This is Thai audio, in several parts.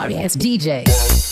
Sorry DJ.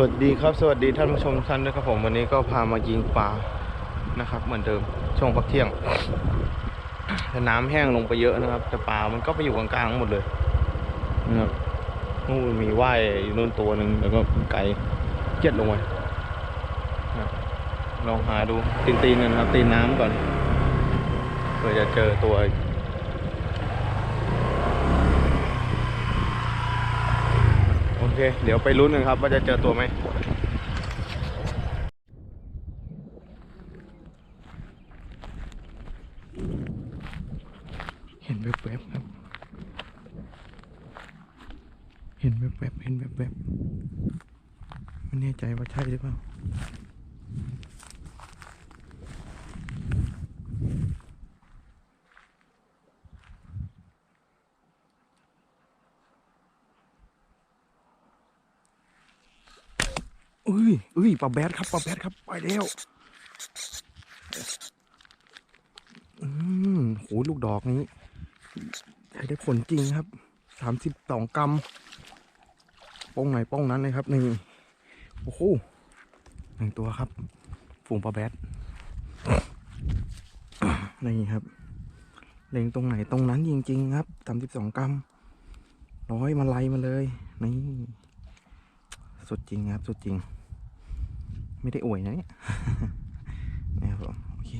วัสดีครับสวัสดีท่านผู้ชมท่านด้วยครับผมวันนี้ก็พามายิงปลานะครับ เหมือนเดิมช่วงพักเที่ยงแต่น้ำแห้งลงไปเยอะนะครับ แต่ปลามันก็ไปอยู่กลางๆหมดเลยนะครับนู่นมีว่ายอยู่นู่นตัวหนึ่งแล้วก็ไก่เจ็ดลงไปนะลองหาดูตีนๆกันนะครับตีนน้ำก่อนเพื่อจะเจอตัว โอ เค เดี๋ยวไปลุ้นกันครับว่าจะเจอตัวไหมเห็นแวบๆครับ เห็นแวบๆเห็นแวบๆไม่แน่ใจว่าใช่หรือเปล่า อุ้ยปลาแบดครับปลาแบดครับไปแล้วอืมโหลูกดอกนี้ใช้ได้ผลจริงครับสามสิบสองกรัมป้องไหนป้องนั้นเลยครับนี่โอ้โหหนึ่งตัวครับ ฝูงปลาแบดนี่ครับ เล็งตรงไหนตรงนั้นจริง ๆ ครับสามสิบสองกรัมร้อยมาไล่มาเลย นี่ สุดจริงครับ สุดจริง ไม่ได้อวยนะเนี่ยนะครับผมโอเค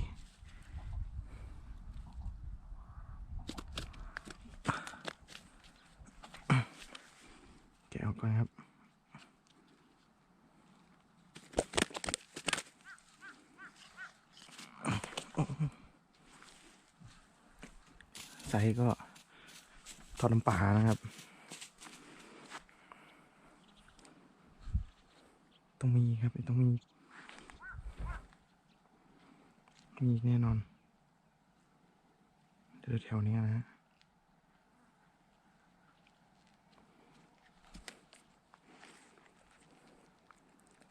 แกะออกก่อนครับไซส์ก็ทอดน้ำปลานะครับ ต้องมีครับต้องมี มีแน่นอนเดี๋ยวแถวนี้นะฮะ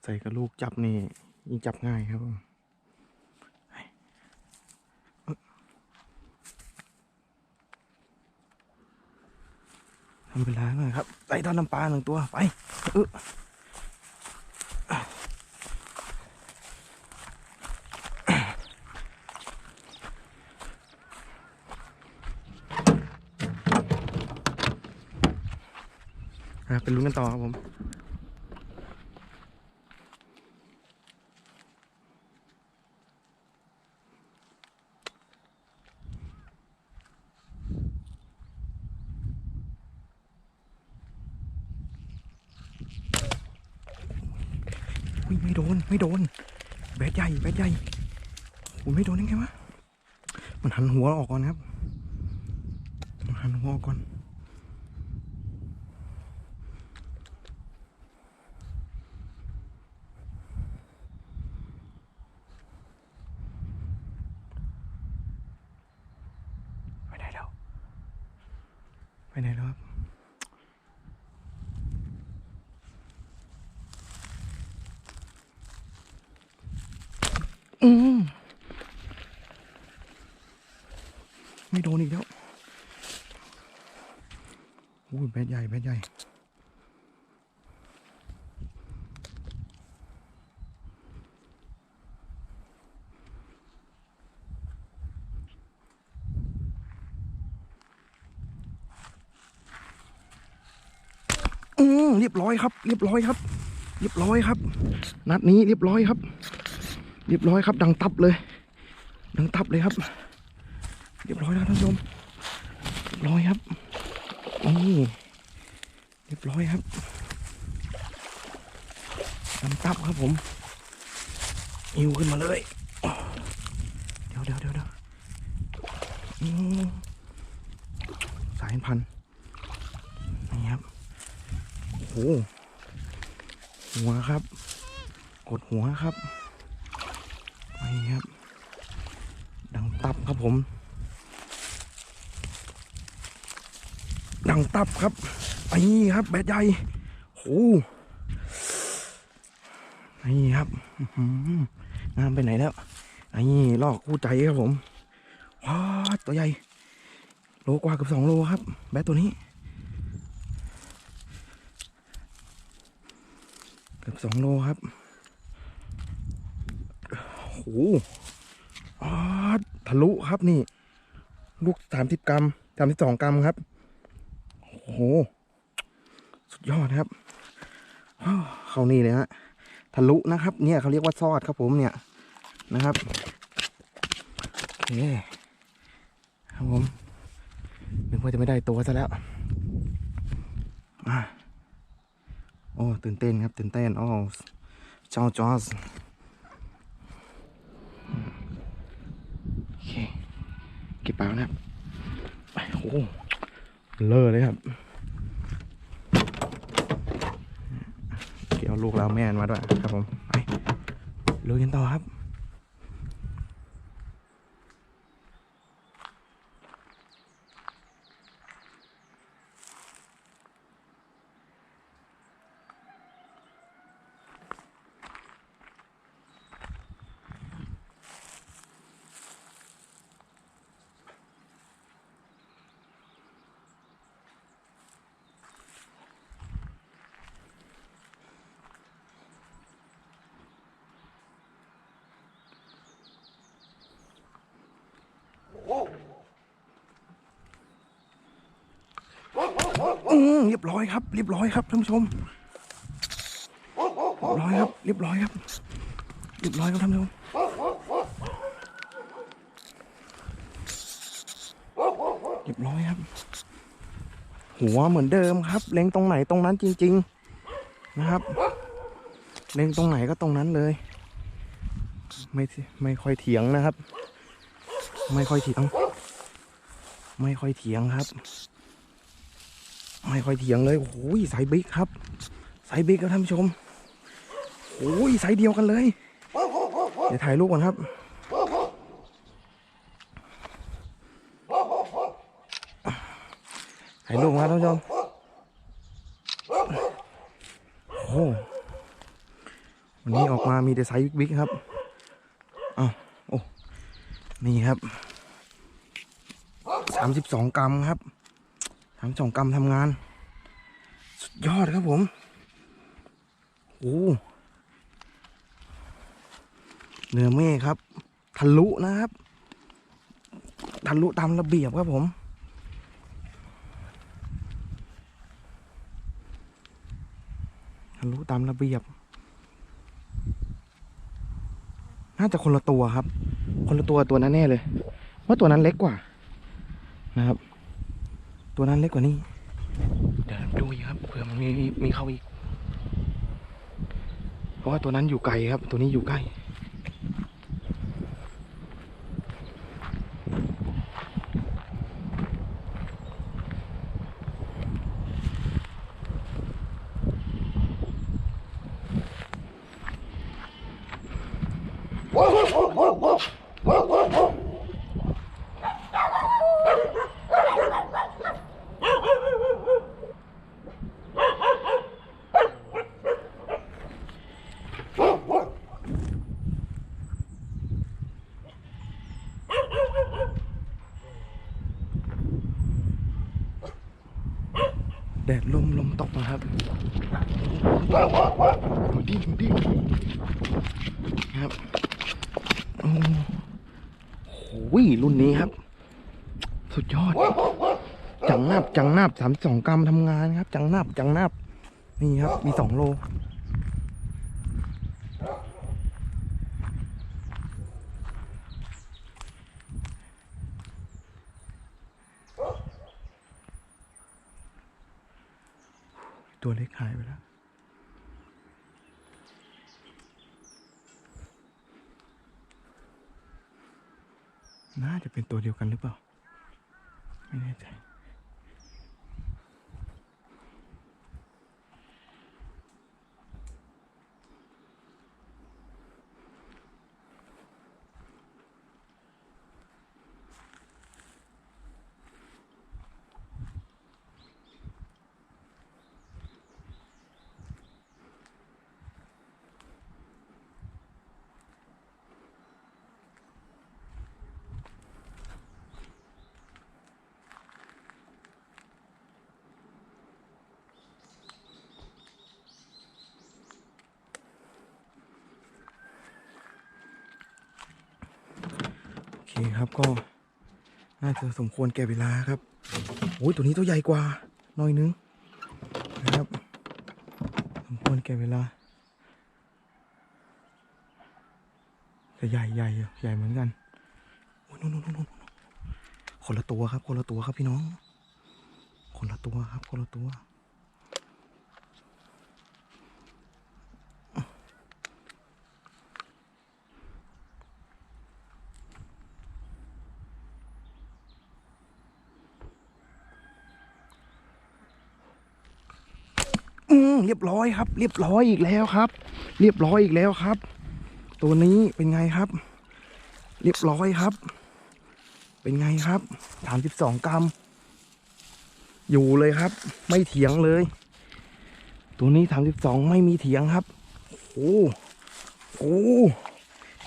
ใส่กระลูกจับนี่ยิ่งจับง่ายครับผมเฮ้ยเอ๊ะทำเวลาหน่อยครับไต่ต้นน้ำปลาหนึ่งตัว ไปเออ ไปลุ้นกันต่อครับผมคุยไม่โดน ไม่โดน แบดใหญ่แบดใหญ่อุ้ยไม่โดนยังไงวะ มันหันหัวออกก่อนครับ มันหันหัวออกก่อน ไปไหนแล้ว ไปไหนแล้วครับอืมไม่โดนอีกแล้วโอ้ยแบดใหญ่ แบดใหญ่ อืมเรียบร้อยครับ เรียบร้อยครับ เรียบร้อยครับ นัดนี้เรียบร้อยครับ เรียบร้อยครับ ดังตับเลย ดังตับเลยครับ เรียบร้อยแล้วท่านผู้ชมเรียบร้อยครับนี่เรียบร้อยครับดังตับครับผมอิวขึ้นมาเลยเดี๋ยวเดี๋ยวเดี๋ยวเดี๋ยวสายพันธุ์นี่ครับโอ้โหหัวครับ กดหัวครับนี่ครับ ดังตับครับผม ดังตับครับไอ้นี่ครับ แบดใหญ่โอ้นี่ครับอื้อหืองามไปไหนแล้วไอ้นี่ลอกคู่ใจครับผมว้าตัวใหญ่ โลกว่าเกับสองโลครับ แบดตัวนี้ กือบสองโลครับโหอทะลุครับนี่ ลูกสามสิบกรัมสามสิบสองกรัมครับโอ้โห สุดยอดครับ เขานี่เลยฮะ ทะลุนะครับ เนี่ยเขาเรียกว่าซอดครับผมเนี่ยนะครับโอเคครับผมนึกว่าจะไม่ได้ตัวซะแล้วอะ โอ้ตื่นเต้นครับตื่นเต้นโอ้เจ้าจอสโอเคเก็บปลานะครับไปโอ้โหเลอะเลยครับเกี่ยวลูกเราแม่นมาด้วยครับผมไปลุยกันต่อครับ อืมเรียบร้อยครับ เรียบร้อยครับท่านผู้ชมเรียบร้อยครับ เรียบร้อยครับ เรียบร้อยครับท่านผู้ชมเรียบร้อยครับ หัวเหมือนเดิมครับ เล็งตรงไหนตรงนั้นจริง ๆ นะครับ เล็งตรงไหนก็ตรงนั้นเลย ไม่ไม่ค่อยเถียงนะครับ ไม่ค่อยเถียง ไม่ค่อยเถียงครับ ไม่ค่อยเถียงเลยโอ้ยสายบิ๊กครับ สายบิ๊กครับท่านผู้ชมโอ้ยสายเดียวกันเลยเดี๋ยวถ่ายรูปก่อนครับถ่ายรูปครับท่านผู้ชมโอ้วันนี้ออกมามีแต่ไซส์บิ๊กครับอ้าวโอ้นี่ครับสามสิบสองกรัมครับ ทำสองกรรมทำงาน สุดยอดครับผมโอ้เนื้อเมฆครับ ทะลุนะครับ ทะลุตามระเบียบครับผม ทะลุตามระเบียบ น่าจะคนละตัวครับ คนละตัวตัวนั้นแน่เลย ว่าตัวนั้นเล็กกว่านะครับ ตัวนั้นเล็กกว่านี้ เดี๋ยวดูอีกครับเผื่อมันมีมีมีเข้าอีก เพราะว่าตัวนั้นอยู่ไกลครับ ตัวนี้อยู่ใกล้ แดดลมลมตกนะครับดูดิดูดิครับโอ้โหรุ่นนี้ครับ สุดยอด จังนับจังนับสามสองกรัมทำงานครับ จังนับจังนับนี่ครับ มีสองโล ตัวเล็ก หายไปแล้ว น่าจะเป็นตัวเดียวกันหรือเปล่า ไม่แน่ใจ ครับ ก็น่าจะสมควรแก่เวลาครับโอ้ยตัวนี้ตัวใหญ่กว่าน่อยนึงนะครับ สมควรแก่เวลาแต่ใหญ่ใหญ่ใหญ่เหมือนกันโอ้ยนู่นนู่นนู่นนู่นคนละตัวครับ คนละตัวครับพี่น้อง คนละตัวครับ คนละตัว เรียบร้อยครับ เรียบร้อยอีกแล้วครับ เรียบร้อยอีกแล้วครับ ตัวนี้เป็นไงครับ เรียบร้อยครับ เป็นไงครับสามสิบสองกรัม อยู่เลยครับ ไม่เถียงเลย ตัวนี้สามสิบสองไม่มีเถียงครับโอ้โอ้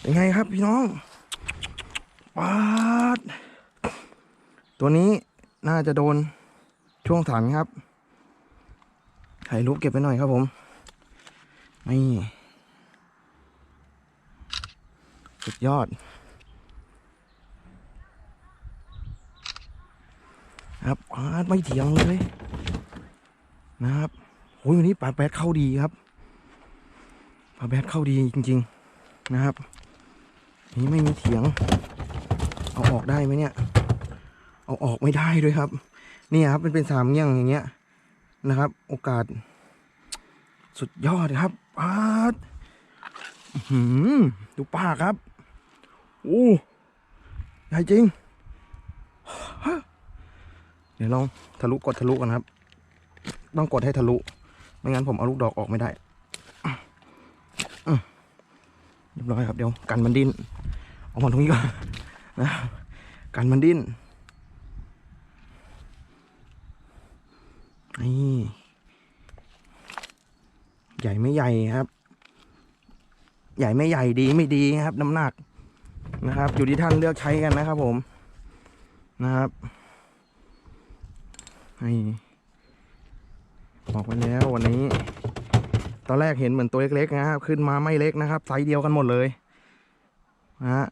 เป็นไงครับพี่น้องปาดตัวนี้น่าจะโดนช่วงถังครับ ถ่ายรูปเก็บไปหน่อยครับผมนี่สุดยอด ครับอาไม่เถียงเลย นะครับโอ้ยวันนี้ปลาแบดเข้าดีครับปลาแบดเข้าดีจริง ๆนะครับ นี่ไม่มีเถียง เอาออกได้ไหมเนี่ย เอาออกไม่ได้ด้วยครับเนี่ยครับเป็นเป็นสามเงี้ยงอย่างเงี้ย นะครับ โอกาส สุดยอดครับปาดอื้อหือดูปากครับโอ้ใหญ่จริง เดี๋ยวลองทะลุกดทะลุกันครับ ต้องกดให้ทะลุ ไม่งั้นผมเอาลูกดอกออกไม่ได้เรียบร้อยครับเดี๋ยวกันมันดิ้นออกมาตรงนี้ก่อนนะกันมันดิ้น ใหญ่ไม่ใหญ่ครับ ใหญ่ไม่ใหญ่ดีไม่ดีครับ น้ำหนักนะครับ อยู่ที่ท่านเลือกใช้กันนะครับ ผมนะครับนี่บอกไปแล้ววันนี้ ตอนแรกเห็นเหมือนตัวเล็กๆนะครับ ขึ้นมาไม่เล็กนะครับไซส์เดียวกันหมดเลยนะฮะ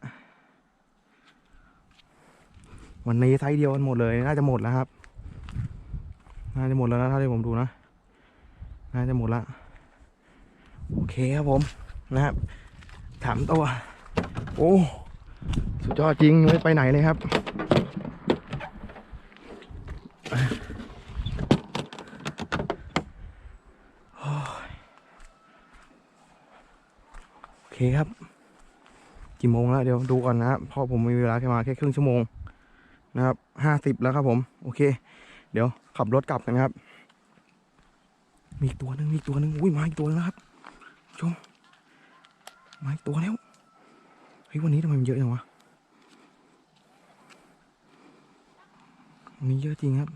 วันนี้ไซส์เดียวกันหมดเลยน่าจะหมดแล้วครับ น่าจะหมดแล้วนะถ้าที่ผมดูนะน่าจะหมดละโอเคครับผมนะครับถามตัว โอ้สุดยอดจริงไม่ไปไหนเลยครับโอ้ยโอเคครับ กี่โมงแล้วเดี๋ยวดูก่อนนะครับเพราะผมมีเวลาแค่มาแค่ครึ่งชั่วโมงนะครับห้าสิบแล้วครับผม โอเค เดี๋ยว ขับรถกลับกันครับ มีอีกตัวหนึ่งมีอีกตัวหนึ่งอุ้ยมาอีกตัวแล้วครับชมมาอีกตัวแล้วเฮ้ยวันนี้ทำไมมันเยอะจังวะวันนี้เยอะจริงครับ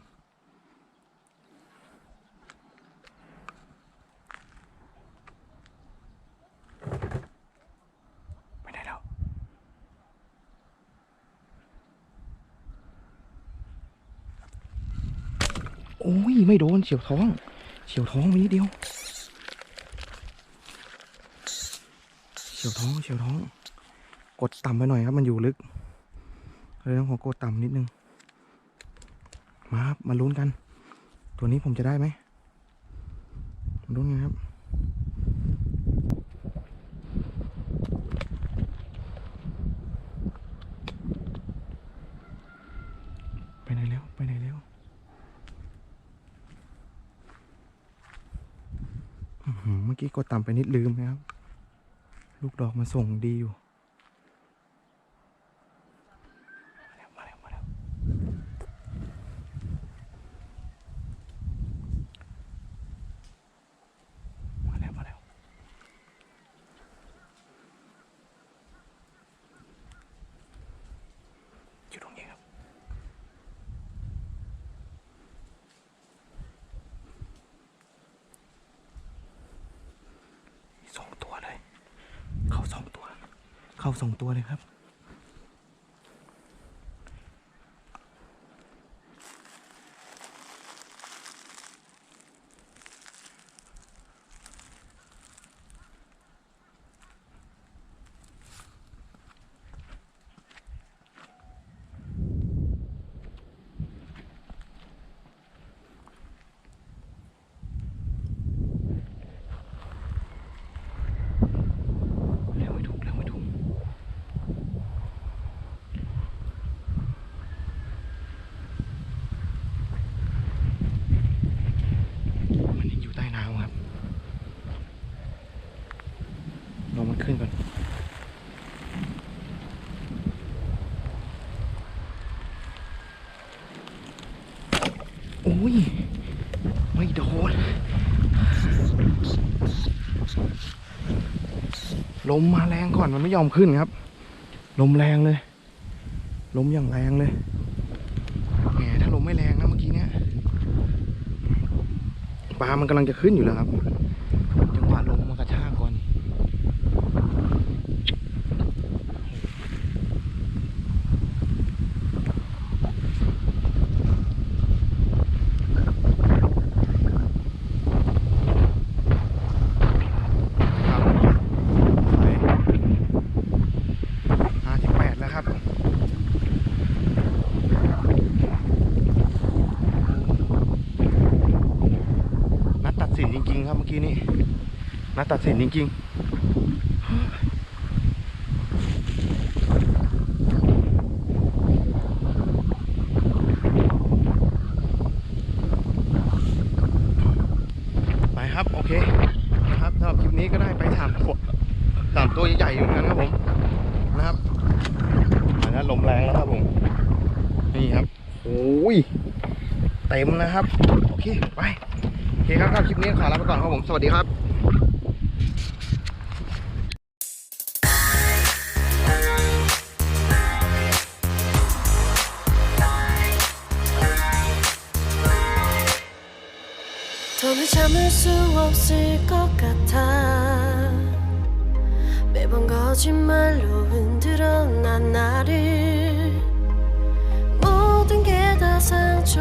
ไปไหนแล้ว โอ้ย ไม่โดน เฉียวท้อง เฉียวท้องไปนิดเดียว เฉียวท้อง เฉียวท้อง กดต่ำไปหน่อยครับ มันอยู่ลึกเลยต้องขอกดต่ำนิดนึง มาครับ มาลุ้นกัน ตัวนี้ผมจะได้ไหมลุ้นไงครับ ไปไหนแล้ว ไปไหนแล้วอื้อหือเมื่อ กี้กดต่ำไปนิดลืมนะครับ ลูกดอกมาส่งดีอยู่ มาแล้ว มาแล้ว มาแล้ว มาแล้ว มาแล้ว อยู่ตรงนี้ครับ สองตัวเลย เข้าสองตัว เข้าสองตัวเลยครับ เร็วไม่ถูกเร็วไม่ถูกมันยังอยู่ใต้น้ำครับรอมันขึ้นก่อน โอ้ย ไม่โดน ลมมาแรงก่อนมันไม่ยอมขึ้นครับ ลมแรงเลย ลมอย่างแรงเลยแหมถ้าลมไม่แรงนะเมื่อกี้เนี้ยปลามันกำลังจะขึ้นอยู่แล้วครับ จังหวะลมมันกระชากก่อน ครับไปห้าสิบแปดแล้วครับ นัดตัดสินจริง ๆ ครับเมื่อกี้นี้ นัดตัดสินจริงๆ ไปครับ โอเคนะครับสำหรับคลิปนี้ก็ได้ไปสามตัวสามตัวใหญ่ๆอยู่เหมือนกันครับผมนะครับอันนั้นลมแรงแล้วครับผม นี่ครับโอ้ยเต็มนะครับ โอเค ไป โอเคครับครับคลิปนี้ขอลาไปก่อนครับผม สวัสดีครับ 수 없을 것 같아. 매번 거짓말로 흔들어 난 나를. 모든 게 다 상처